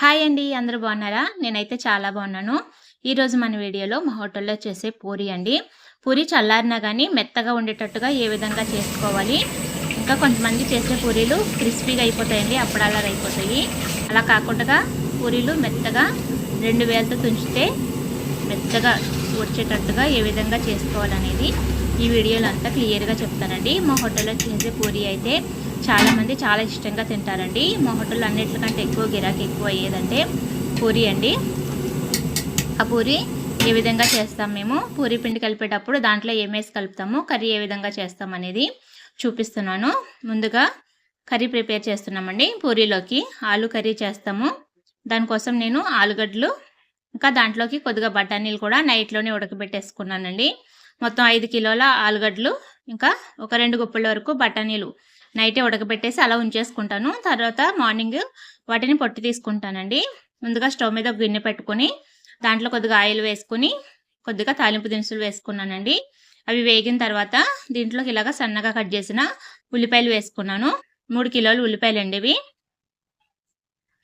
Hi అండి అందరూ బాగున్నారా? నేనైతే చాలా బాగున్నాను. ఈరోజు మన వీడియోలో మా హోటల్లో చేసే పూరి అండి. పూరి చల్లారినా కానీ మెత్తగా ఉండేటట్టుగా ఏ విధంగా చేసుకోవాలి? ఇంకా కొంతమంది చేసే పూరీలు క్రిస్పీగా అయిపోతాయండి అప్పడాలా అయిపోతాయి. అలా కాకుండా పూరీలు మెత్తగా రెండు వేలతో తుంచితే మెత్తగా వచ్చేటట్టుగా ఏ విధంగా చేసుకోవాలనేది ఈ వీడియోలో అంతా క్లియర్గా చెప్తానండి. మా హోటల్లో చేసే పూరి అయితే చాలామంది చాలా ఇష్టంగా తింటారండి. మా హోటల్లో అన్నిటికంటే ఎక్కువ గిరాకీ ఎక్కువ అయ్యేదంటే పూరి అండి. ఆ పూరి ఏ విధంగా చేస్తాం మేము? పూరి పిండి కలిపేటప్పుడు దాంట్లో ఏమేసి కలుపుతాము? కర్రీ ఏ విధంగా చేస్తాం అనేది చూపిస్తున్నాను. ముందుగా కర్రీ ప్రిపేర్ చేస్తున్నామండి పూరీలోకి. ఆలు కర్రీ చేస్తాము. దానికోసం నేను ఆలుగడ్డలు ఇంకా దాంట్లోకి కొద్దిగా బఠానీలు కూడా నైట్లోనే ఉడకబెట్టేసుకున్నానండి. మొత్తం ఐదు కిలోల ఆలుగడ్డలు ఇంకా ఒక రెండు గుప్పల వరకు బఠానీలు నైటే ఉడకబెట్టేసి అలా ఉంచేసుకుంటాను. తర్వాత మార్నింగ్ వాటిని పొట్టి తీసుకుంటానండి. ముందుగా స్టవ్ మీద గిన్నె పెట్టుకొని దాంట్లో కొద్దిగా ఆయిల్ వేసుకుని కొద్దిగా తాలింపు దినుసులు వేసుకున్నానండి. అవి వేగిన తర్వాత దీంట్లోకి ఇలాగ సన్నగా కట్ చేసిన ఉల్లిపాయలు వేసుకున్నాను. మూడు కిలోలు ఉల్లిపాయలు అండి ఇవి.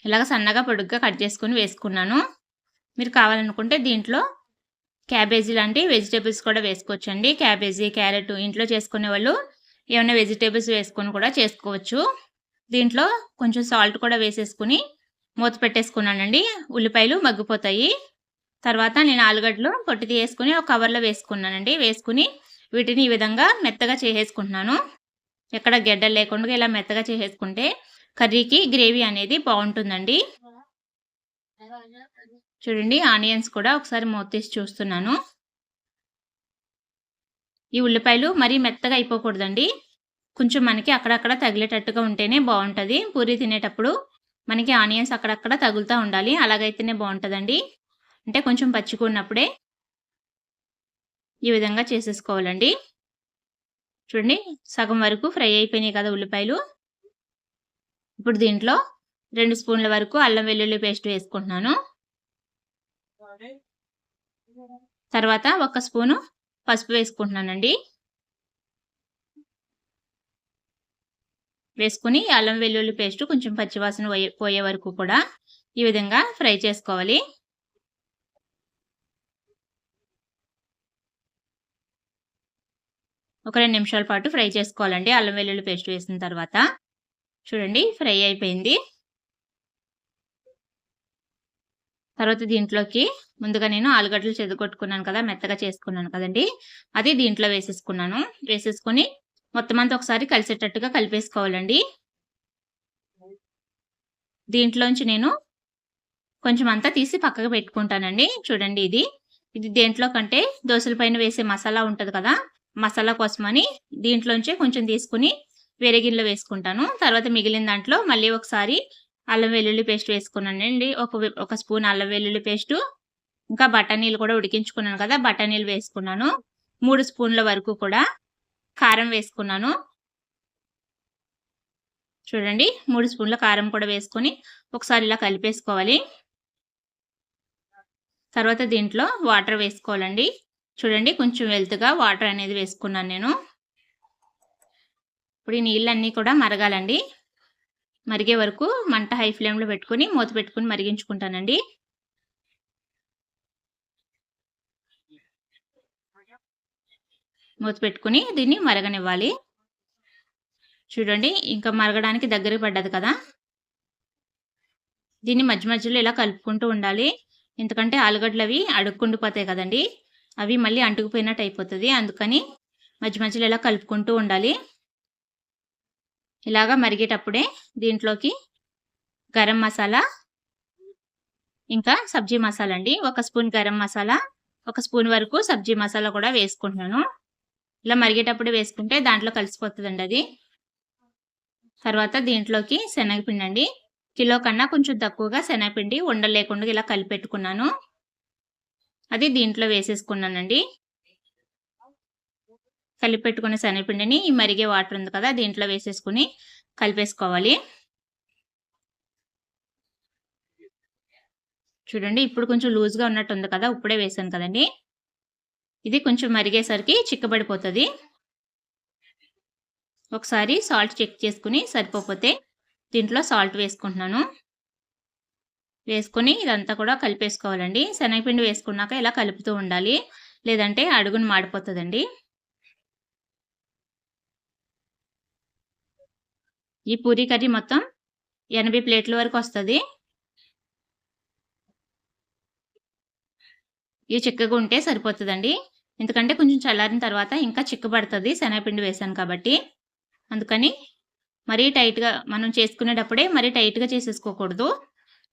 ఇలాగ సన్నగా పొడుగ్గా కట్ చేసుకుని వేసుకున్నాను. మీరు కావాలనుకుంటే దీంట్లో క్యాబేజీ లాంటి వెజిటేబుల్స్ కూడా వేసుకోవచ్చండి. క్యాబేజీ క్యారెట్ ఇంట్లో చేసుకునే వాళ్ళు ఏమైనా వెజిటేబుల్స్ వేసుకొని కూడా చేసుకోవచ్చు. దీంట్లో కొంచెం సాల్ట్ కూడా వేసేసుకుని మూత పెట్టేసుకున్నానండి. ఉల్లిపాయలు మగ్గిపోతాయి. తర్వాత నేను ఆలుగడ్డలు పొట్టి తీసుకుని ఒక కవర్లో వేసుకున్నానండి. వేసుకుని వీటిని ఈ విధంగా మెత్తగా చేసేసుకుంటున్నాను. ఎక్కడ గెడ్డలు లేకుండా ఇలా మెత్తగా చేసేసుకుంటే కర్రీకి గ్రేవీ అనేది బాగుంటుందండి. చూడండి ఆనియన్స్ కూడా ఒకసారి మూత తీసి చూస్తున్నాను. ఈ ఉల్లిపాయలు మరీ మెత్తగా అయిపోకూడదండి. కొంచెం మనకి అక్కడక్కడ తగిలేటట్టుగా ఉంటేనే బాగుంటుంది. పూరి తినేటప్పుడు మనకి ఆనియన్స్ అక్కడక్కడ తగులుతూ ఉండాలి. అలాగైతేనే బాగుంటుందండి. అంటే కొంచెం పచ్చికున్నప్పుడే ఈ విధంగా చేసేసుకోవాలండి. చూడండి సగం వరకు ఫ్రై అయిపోయినాయి కదా ఉల్లిపాయలు. ఇప్పుడు దీంట్లో రెండు స్పూన్ల వరకు అల్లం వెల్లుల్లి పేస్ట్ వేసుకుంటున్నాను. తర్వాత ఒక స్పూను పసుపు వేసుకుంటున్నానండి. వేసుకుని అల్లం వెల్లుల్లి పేస్ట్ కొంచెం పచ్చివాసన పోయే వరకు కూడా ఈ విధంగా ఫ్రై చేసుకోవాలి. ఒక రెండు నిమిషాల పాటు ఫ్రై చేసుకోవాలండి. అల్లం వెల్లుల్లి పేస్ట్ వేసిన తర్వాత. చూడండి ఫ్రై అయిపోయింది. తర్వాత దీంట్లోకి ముందుగా నేను ఆలుగడ్డలు చెదగొట్టుకున్నాను కదా మెత్తగా చేసుకున్నాను కదండి. అది దీంట్లో వేసేసుకున్నాను. వేసేసుకుని మొత్తం అంతా ఒకసారి కలిసేటట్టుగా కలిపేసుకోవాలండి. దీంట్లోంచి నేను కొంచెం అంతా తీసి పక్కకు పెట్టుకుంటానండి. చూడండి ఇది. ఇది దేంట్లో కంటే దోశల పైన వేసే మసాలా ఉంటుంది కదా మసాలా కోసమని దీంట్లోంచి కొంచెం తీసుకుని వేరే గిన్నెలో వేసుకుంటాను. తర్వాత మిగిలిన దాంట్లో మళ్ళీ ఒకసారి అల్లం వెల్లుల్లి పేస్ట్ వేసుకున్నానండి. ఒక ఒక స్పూన్ అల్లం వెల్లుల్లి పేస్ట్ ఇంకా బఠానీలు కూడా ఉడికించుకున్నాను కదా బఠానీలు వేసుకున్నాను. మూడు స్పూన్ల వరకు కూడా కారం వేసుకున్నాను. చూడండి మూడు స్పూన్ల కారం కూడా వేసుకొని ఒకసారి ఇలా కలిపేసుకోవాలి. తర్వాత దీంట్లో వాటర్ వేసుకోవాలండి. చూడండి కొంచెం వెల్త్గా వాటర్ అనేది వేసుకున్నాను నేను. ఇప్పుడు ఈ నీళ్ళన్నీ కూడా మరగాలండి. మరిగే వరకు మంట హై ఫ్లేమ్లో పెట్టుకుని మూత పెట్టుకుని మరిగించుకుంటానండి. మూత పెట్టుకుని దీన్ని మరగనివ్వాలి. చూడండి ఇంకా మరగడానికి దగ్గర పడ్డది కదా. దీన్ని మధ్య మధ్యలో ఇలా కలుపుకుంటూ ఉండాలి. ఎందుకంటే ఆలుగడ్డలు అవి అడుక్కుండిపోతాయి కదండి. అవి మళ్ళీ అంటుకుపోయినట్టు అయిపోతుంది. అందుకని మధ్య మధ్యలో ఇలా కలుపుకుంటూ ఉండాలి. ఇలాగా మరిగేటప్పుడే దీంట్లోకి గరం మసాలా ఇంకా సబ్జీ మసాలా అండి. ఒక స్పూన్ గరం మసాలా ఒక స్పూన్ వరకు సబ్జీ మసాలా కూడా వేసుకుంటున్నాను. ఇలా మరిగేటప్పుడు వేసుకుంటే దాంట్లో కలిసిపోతుందండి అది. తర్వాత దీంట్లోకి శనగపిండి అండి కిలో కన్నా కొంచెం తక్కువగా శనగపిండి ఉండలేకుండా ఇలా కలిపెట్టుకున్నాను. అది దీంట్లో వేసేసుకున్నానండి. కలిపెట్టుకున్న శనగపిండిని ఈ మరిగే వాటర్ ఉంది కదా దీంట్లో వేసేసుకుని కలిపేసుకోవాలి. చూడండి ఇప్పుడు కొంచెం లూజ్గా ఉన్నట్టు ఉంది కదా ఇప్పుడే వేసాను కదండి. ఇది కొంచెం మరిగేసరికి చిక్కబడిపోతుంది. ఒకసారి సాల్ట్ చెక్ చేసుకుని సరిపోతే దీంట్లో సాల్ట్ వేసుకుంటున్నాను. వేసుకొని ఇదంతా కూడా కలిపేసుకోవాలండి. శనగపిండి వేసుకున్నాక ఇలా కలుపుతూ ఉండాలి. లేదంటే అడుగును మాడిపోతుందండి. ఈ పూరీ కర్రీ మొత్తం ఎనభై ప్లేట్ల వరకు వస్తుంది. ఇవి చిక్కగా ఉంటే సరిపోతుందండి. ఎందుకంటే కొంచెం చల్లారిన తర్వాత ఇంకా చిక్కబడుతుంది శనగపిండి వేసాను కాబట్టి. అందుకని మరీ టైట్గా మనం చేసుకునేటప్పుడే మరీ టైట్గా చేసేసుకోకూడదు.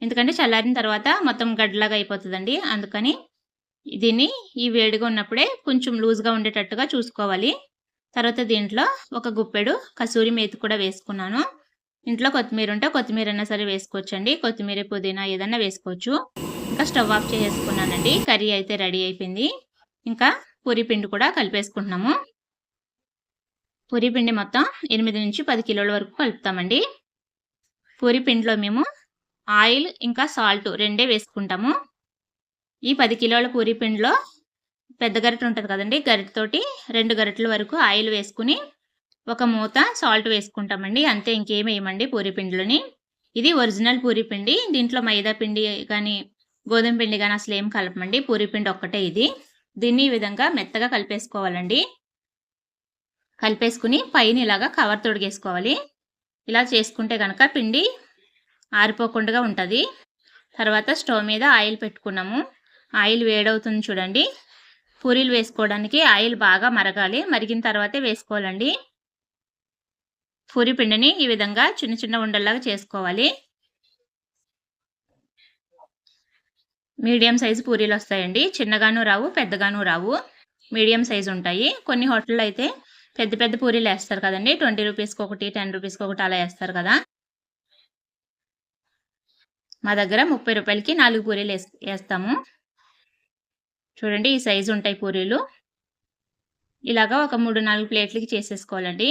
ఎందుకంటే చల్లారిన తర్వాత మొత్తం గడ్డలాగా అయిపోతుందండి. అందుకని దీన్ని ఈ వేడిగా ఉన్నప్పుడే కొంచెం లూజ్గా ఉండేటట్టుగా చూసుకోవాలి. తర్వాత దీంట్లో ఒక గుప్పెడు కసూరి మేతి కూడా వేసుకున్నాను. ఇంట్లో కొత్తిమీర ఉంటే కొత్తిమీర అయినా సరే వేసుకోవచ్చండి. కొత్తిమీర పుదీనా ఏదైనా వేసుకోవచ్చు. ఇంకా స్టవ్ ఆఫ్ చేసుకున్నానండి కర్రీ అయితే రెడీ అయిపోయింది. ఇంకా పూరి పిండి కూడా కలిపేసుకుంటున్నాము. పూరి పిండి మొత్తం ఎనిమిది నుంచి పది కిలోల వరకు కలుపుతామండి. పూరి పిండిలో మేము ఆయిల్ ఇంకా సాల్ట్ రెండే వేసుకుంటాము. ఈ పది కిలోల పూరి పిండిలో పెద్ద గరిటె ఉంటుంది కదండి గరిటతోటి రెండు గరిటెల వరకు ఆయిల్ వేసుకుని ఒక మూత సాల్ట్ వేసుకుంటామండి. అంతే ఇంకేం వేయమండి పూరి పిండిలోని. ఇది ఒరిజినల్ పూరి పిండి. దీంట్లో మైదా పిండి కానీ గోధుమ పిండి కానీ అసలు ఏం కలపమండి. పూరి పిండి ఒక్కటే ఇది. దీన్ని ఈ విధంగా మెత్తగా కలిపేసుకోవాలండి. కలిపేసుకుని పైన ఇలాగా కవర్ తొడిగేసుకోవాలి. ఇలా చేసుకుంటే కనుక పిండి ఆరిపోకుండా ఉంటుంది. తర్వాత స్టవ్ మీద ఆయిల్ పెట్టుకున్నాము. ఆయిల్ వేడవుతుంది చూడండి. పూరీలు వేసుకోవడానికి ఆయిల్ బాగా మరగాలి. మరిగిన తర్వాతే వేసుకోవాలండి. పూరి పిండిని ఈ విధంగా చిన్న చిన్న ఉండల్లాగా చేసుకోవాలి. మీడియం సైజు పూరీలు వస్తాయండి. చిన్నగాను రావు పెద్దగాను రావు. మీడియం సైజు ఉంటాయి. కొన్ని హోటల్లో అయితే పెద్ద పెద్ద పూరీలు వేస్తారు కదండి. ట్వంటీ రూపీస్కి ఒకటి టెన్ రూపీస్కి ఒకటి అలా వేస్తారు కదా. మా దగ్గర ముప్పై రూపాయలకి నాలుగు పూరీలు వేస్తాము. చూడండి ఈ సైజు ఉంటాయి పూరీలు. ఇలాగా ఒక మూడు నాలుగు ప్లేట్లకి చేసేసుకోవాలండి.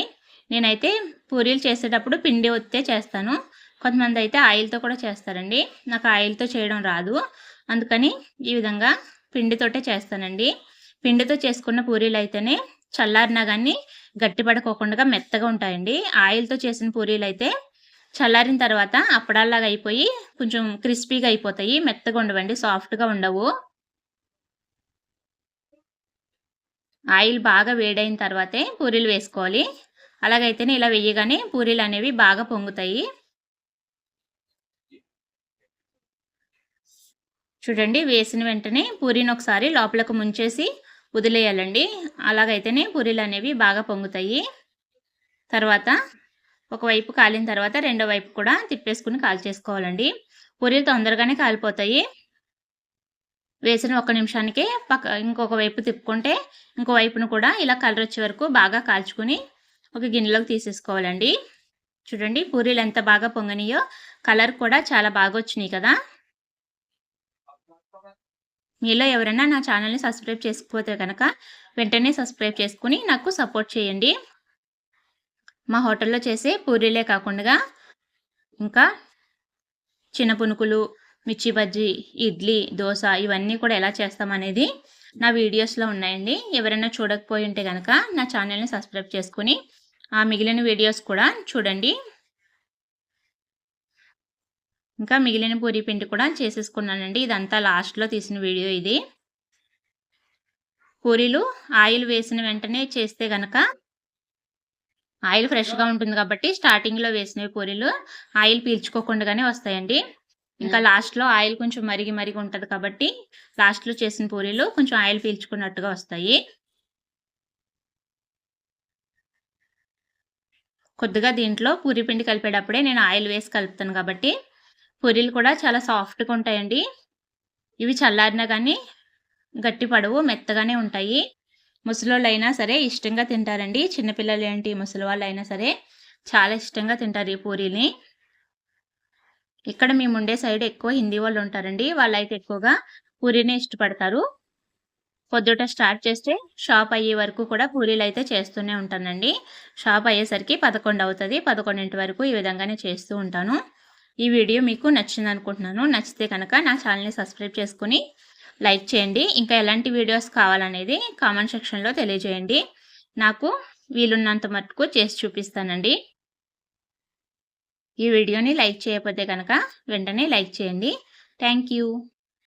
నేనైతే పూరీలు చేసేటప్పుడు పిండి ఒత్తే చేస్తాను. కొంతమంది అయితే ఆయిల్తో కూడా చేస్తారండి. నాకు ఆయిల్తో చేయడం రాదు. అందుకని ఈ విధంగా పిండితోటే చేస్తానండి. పిండితో చేసుకున్న పూరీలు అయితేనే చల్లారినా కానీ గట్టిపడుకోకుండా మెత్తగా ఉంటాయండి. ఆయిల్తో చేసిన పూరీలు అయితే చల్లారిన తర్వాత అప్పడాల్లాగా అయిపోయి కొంచెం క్రిస్పీగా అయిపోతాయి. మెత్తగా ఉండవండి. సాఫ్ట్గా ఉండవు. ఆయిల్ బాగా వేడైన తర్వాతే పూరీలు వేసుకోవాలి. అలాగైతేనే ఇలా వెయ్యగానే పూరీలు అనేవి బాగా పొంగుతాయి. చూడండి వేసిన వెంటనే పూరీని ఒకసారి లోపలకు ముంచేసి వదిలేయాలండి. అలాగైతేనే పూరీలు అనేవి బాగా పొంగుతాయి. తర్వాత ఒకవైపు కాలిన తర్వాత రెండో వైపు కూడా తిప్పేసుకుని కాల్చేసుకోవాలండి పూరీలు తొందరగానే కాలిపోతాయి. వేసిన ఒక నిమిషానికే పక్క ఇంకొక వైపు తిప్పుకుంటే ఇంకో వైపును కూడా ఇలా కలర్ వచ్చే వరకు బాగా కాల్చుకుని ఒక గిన్నెలోకి తీసేసుకోవాలండి. చూడండి పూరీలు ఎంత బాగా పొంగనియో కలర్ కూడా చాలా బాగా వచ్చినాయి కదా. మీలో ఎవరైనా నా ఛానల్ని సబ్స్క్రైబ్ చేసుకోతే కనుక వెంటనే సబ్స్క్రైబ్ చేసుకుని నాకు సపోర్ట్ చేయండి. మా హోటల్లో చేసే పూరీలే కాకుండా ఇంకా చిన్న పునుకులు మిర్చి బజ్జీ ఇడ్లీ దోశ ఇవన్నీ కూడా ఎలా చేస్తామనేది నా వీడియోస్లో ఉన్నాయండి. ఎవరైనా చూడకపోయి ఉంటే కనుక నా ఛానల్ని సబ్స్క్రైబ్ చేసుకుని ఆ మిగిలిన వీడియోస్ కూడా చూడండి. ఇంకా మిగిలిన పూరి పిండి కూడా చేసేసుకున్నానండి. ఇదంతా లాస్ట్లో తీసిన వీడియో ఇది. పూరీలు ఆయిల్ వేసిన వెంటనే చేస్తే గనక ఆయిల్ ఫ్రెష్గా ఉంటుంది కాబట్టి స్టార్టింగ్లో వేసినవి పూరీలు ఆయిల్ పీల్చుకోకుండానే వస్తాయండి. ఇంకా లాస్ట్లో ఆయిల్ కొంచెం మరిగి మరిగి ఉంటుంది కాబట్టి లాస్ట్లో చేసిన పూరీలు కొంచెం ఆయిల్ పీల్చుకున్నట్టుగా వస్తాయి. కొద్దిగా దీంట్లో పూరి పిండి కలిపేటప్పుడే నేను ఆయిల్ వేసి కలుపుతాను కాబట్టి పూరీలు కూడా చాలా సాఫ్ట్గా ఉంటాయండి. ఇవి చల్లారినా కానీ గట్టి పడవు మెత్తగానే ఉంటాయి. ముసలోళ్ళు అయినా సరే ఇష్టంగా తింటారండి. చిన్నపిల్లలు ఏంటి ముసలి వాళ్ళు అయినా సరే చాలా ఇష్టంగా తింటారు ఈ పూరీని ఇక్కడ మేము ఉండే సైడ్ ఎక్కువ హిందీ వాళ్ళు ఉంటారండి. వాళ్ళైతే ఎక్కువగా పూరీనే ఇష్టపడతారు. పొద్దుట స్టార్ట్ చేస్తే షాప్ అయ్యే వరకు కూడా పూరీలు అయితే చేస్తూనే ఉంటానండి. షాప్ అయ్యేసరికి పదకొండు అవుతుంది. పదకొండింటి వరకు ఈ విధంగానే చేస్తూ ఉంటాను. ఈ వీడియో మీకు నచ్చింది అనుకుంటున్నాను నచ్చితే కనుక నా ఛానల్ని సబ్స్క్రైబ్ చేసుకుని లైక్ చేయండి. ఇంకా ఎలాంటి వీడియోస్ కావాలనేది కామెంట్ సెక్షన్లో తెలియజేయండి. నాకు వీలున్నంత మట్టుకు చేసి చూపిస్తానండి. ఈ వీడియోని లైక్ చేయకపోతే కనుక వెంటనే లైక్ చేయండి. Thank you.